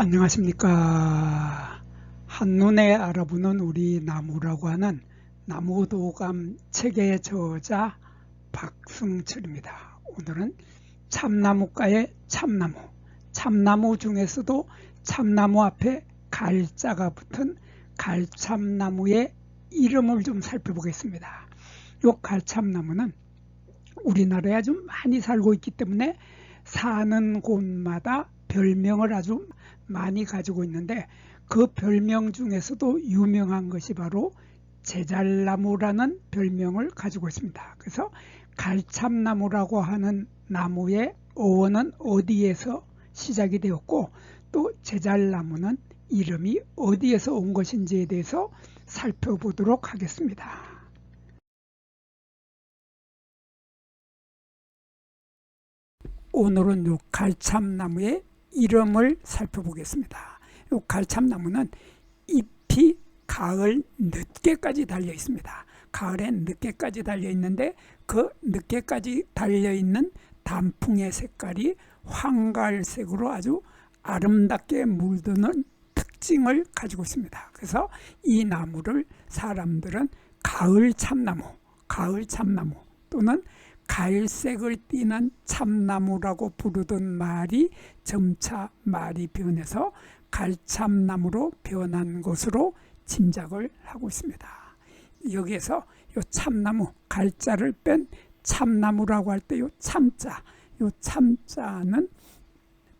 안녕하십니까. 한눈에 알아보는 우리 나무라고 하는 나무도감 책의 저자 박승철입니다. 오늘은 참나무가의 참나무, 참나무 중에서도 참나무 앞에 갈자가 붙은 갈참나무의 이름을 좀 살펴보겠습니다. 이 갈참나무는 우리나라에 아주 많이 살고 있기 때문에 사는 곳마다 별명을 아주 많이 가지고 있는데 그 별명 중에서도 유명한 것이 바로 제잘나무라는 별명을 가지고 있습니다. 그래서 갈참나무라고 하는 나무의 어원은 어디에서 시작이 되었고 또 제잘나무는 이름이 어디에서 온 것인지에 대해서 살펴보도록 하겠습니다. 오늘은 요 갈참나무의 이름을 살펴보겠습니다. 이 갈참나무는 잎이 가을 늦게까지 달려 있습니다. 가을에 늦게까지 달려 있는데 그 늦게까지 달려 있는 단풍의 색깔이 황갈색으로 아주 아름답게 물드는 특징을 가지고 있습니다. 그래서 이 나무를 사람들은 가을 참나무, 가을 참나무 또는 갈색을 띠는 참나무라고 부르던 말이 점차 말이 변해서 갈참나무로 변한 것으로 짐작을 하고 있습니다. 여기에서 요 참나무 갈자를 뺀 참나무라고 할 때 요 참자, 요 참자는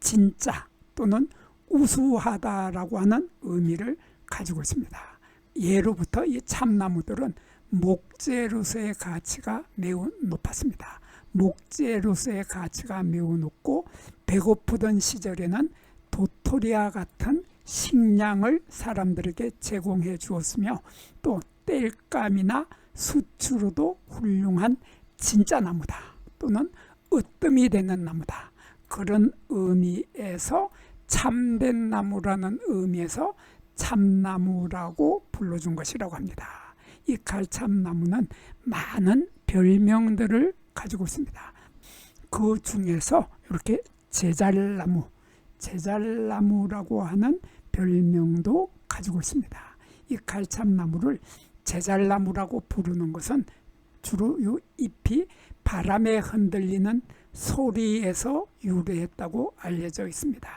진짜 또는 우수하다라고 하는 의미를 가지고 있습니다. 예로부터 이 참나무들은 목재로서의 가치가 매우 높았습니다. 목재로서의 가치가 매우 높고 배고프던 시절에는 도토리와 같은 식량을 사람들에게 제공해 주었으며 또 땔감이나 수추로도 훌륭한 진짜 나무다 또는 으뜸이 되는 나무다 그런 의미에서 참된 나무라는 의미에서 참나무라고 불러준 것이라고 합니다. 이 갈참나무는 많은 별명들을 가지고 있습니다. 그 중에서 이렇게 제잘나무, 제잘나무라고 하는 별명도 가지고 있습니다. 이 갈참나무를 제잘나무라고 부르는 것은 주로 이 잎이 바람에 흔들리는 소리에서 유래했다고 알려져 있습니다.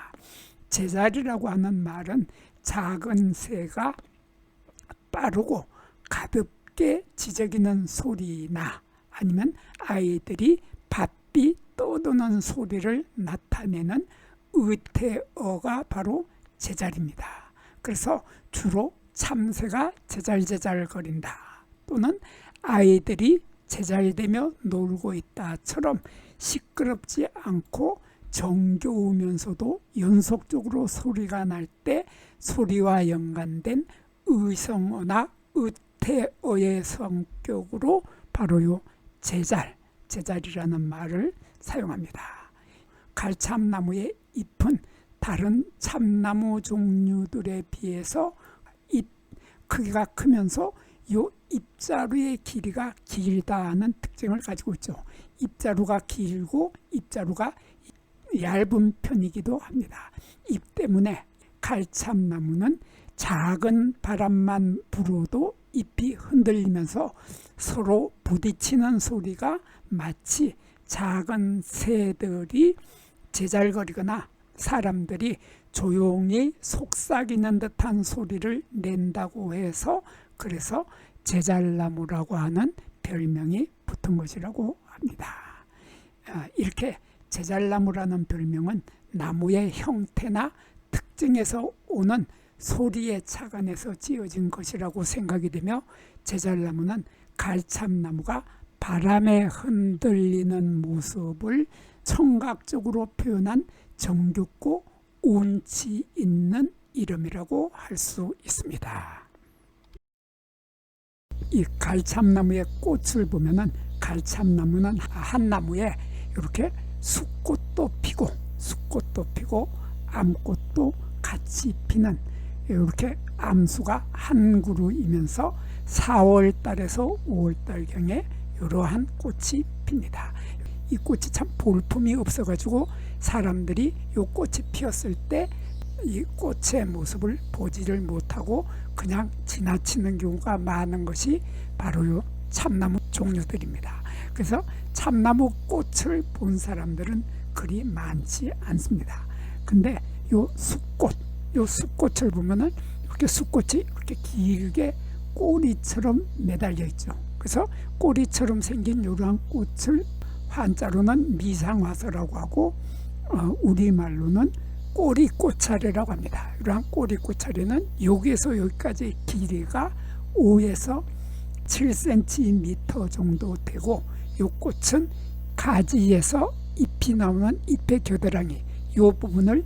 제자리라고 하는 말은 작은 새가 빠르고 가볍게 지저귀는 소리나 아니면 아이들이 바삐 떠드는 소리를 나타내는 의태어가 바로 제잘입니다. 그래서 주로 참새가 제잘제잘 거린다 또는 아이들이 제잘되며 놀고 있다처럼 시끄럽지 않고 정겨우면서도 연속적으로 소리가 날 때 소리와 연관된 의성어나 의 태어의 성격으로 바로 요 제잘, 제잘이라는 말을 사용합니다. 갈참나무의 잎은 다른 참나무 종류들에 비해서 잎 크기가 크면서 요 잎자루의 길이가 길다는 특징을 가지고 있죠. 잎자루가 길고 잎자루가 얇은 편이기도 합니다. 잎 때문에 갈참나무는 작은 바람만 불어도 잎이 흔들리면서 서로 부딪히는 소리가 마치 작은 새들이 제잘거리거나 사람들이 조용히 속삭이는 듯한 소리를 낸다고 해서 그래서 제잘나무라고 하는 별명이 붙은 것이라고 합니다. 아, 이렇게 제잘나무라는 별명은 나무의 형태나 특징에서 오는 소리에 착안해서 지어진 것이라고 생각이 되며 제잘나무는 갈참나무가 바람에 흔들리는 모습을 청각적으로 표현한 정겹고 운치 있는 이름이라고 할 수 있습니다. 이 갈참나무의 꽃을 보면은 갈참나무는 한 나무에 이렇게 숫꽃도 피고 숫꽃도 피고 암꽃도 같이 피는 이렇게 암수가 한 그루이면서 4월 달에서 5월 달경에 이러한 꽃이 핍니다. 이 꽃이 참 볼품이 없어가지고 사람들이 이 꽃이 피었을 때 이 꽃의 모습을 보지를 못하고 그냥 지나치는 경우가 많은 것이 바로 요 참나무 종류들입니다. 그래서 참나무 꽃을 본 사람들은 그리 많지 않습니다. 근데 요 숫꽃, 요 숫꽃을 보면은 이렇게 숫꽃이 이렇게 길게 꼬리처럼 매달려 있죠. 그래서 꼬리처럼 생긴 이러한 꽃을 한자로는 미상화서라고 하고 어, 우리말로는 꼬리 꽃차례라고 합니다. 이러한 꼬리 꽃차례는 여기에서 여기까지 길이가 5에서 7cm 정도 되고 이 꽃은 가지에서 잎이 나오는 잎의 겨드랑이 이 부분을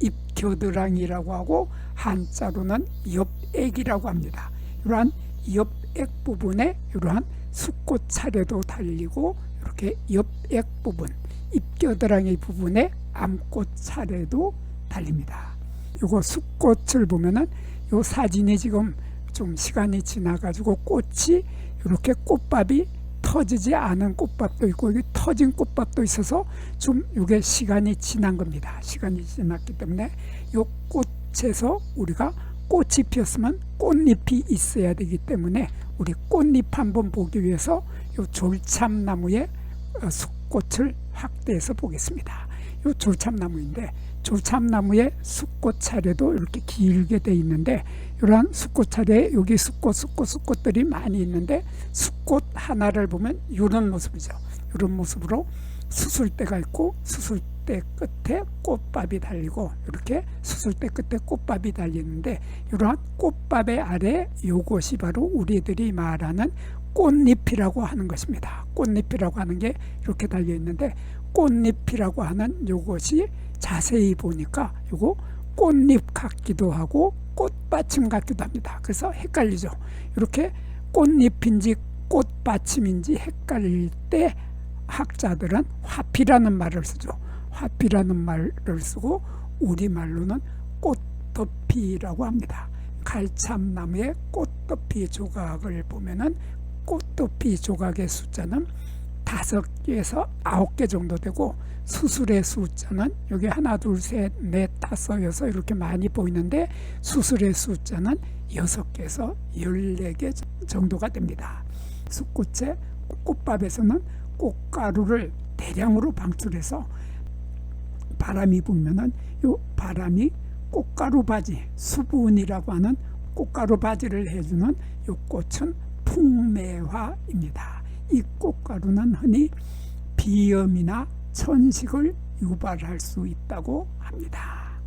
잎겨드랑이라고 하고 한자로는 엽액이라고 합니다. 이러한 엽액 부분에 이러한 숫꽃 차례도 달리고 이렇게 엽액 부분, 잎겨드랑이 부분에 암꽃 차례도 달립니다. 요거 숫꽃을 보면은 요 사진이 지금 좀 시간이 지나가지고 꽃이 이렇게 꽃밥이 터지지 않은 꽃밥도 있고 여기 터진 꽃밥도 있어서 좀 이게 시간이 지난 겁니다. 시간이 지났기 때문에 요 꽃에서 우리가 꽃이 피었으면 꽃잎이 있어야 되기 때문에 우리 꽃잎 한번 보기 위해서 요 졸참나무의 어, 숫꽃을 확대해서 보겠습니다. 요 졸참나무인데 졸참나무의 숫꽃 차례도 이렇게 길게 돼 있는데 이러한 숫꽃 차례에 여기 숫꽃 숫꽃 숫꽃들이 많이 있는데 숫꽃 하나를 보면 이런 모습이죠. 이런 모습으로 수술대가 있고 수술대 끝에 꽃밥이 달리고 이렇게 수술대 끝에 꽃밥이 달리는데 이러한 꽃밥의 아래 이것이 바로 우리들이 말하는 꽃잎이라고 하는 것입니다. 꽃잎이라고 하는 게 이렇게 달려 있는데 꽃잎이라고 하는 이것이 자세히 보니까 이거 꽃잎 같기도 하고 꽃받침 같기도 합니다. 그래서 헷갈리죠. 이렇게 꽃잎인지 꽃받침인지 헷갈릴 때 학자들은 화피라는 말을 쓰죠. 화피라는 말을 쓰고 우리말로는 꽃덮이라고 합니다. 갈참나무의 꽃덮이 조각을 보면은 꽃덮이 조각의 숫자는 다섯 개에서 아홉 개 정도 되고 수술의 숫자는 여기 하나 둘 셋 넷 다섯 여섯 이렇게 많이 보이는데 수술의 숫자는 여섯 개에서 열네 개 정도가 됩니다. 숫꽃의 꽃밥에서는 꽃가루를 대량으로 방출해서 바람이 불면은 요 바람이 꽃가루 바지 수분이라고 하는 꽃가루 바지를 해주는 요 꽃은 풍매화입니다. 이 꽃가루는 흔히 비염이나 천식을 유발할 수 있다고 합니다.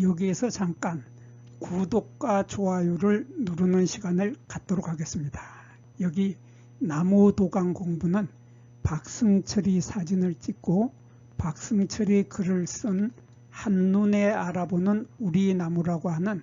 여기에서 잠깐 구독과 좋아요를 누르는 시간을 갖도록 하겠습니다. 여기 나무도강 공부는 박승철이 사진을 찍고 박승철이 글을 쓴 한눈에 알아보는 우리 나무라고 하는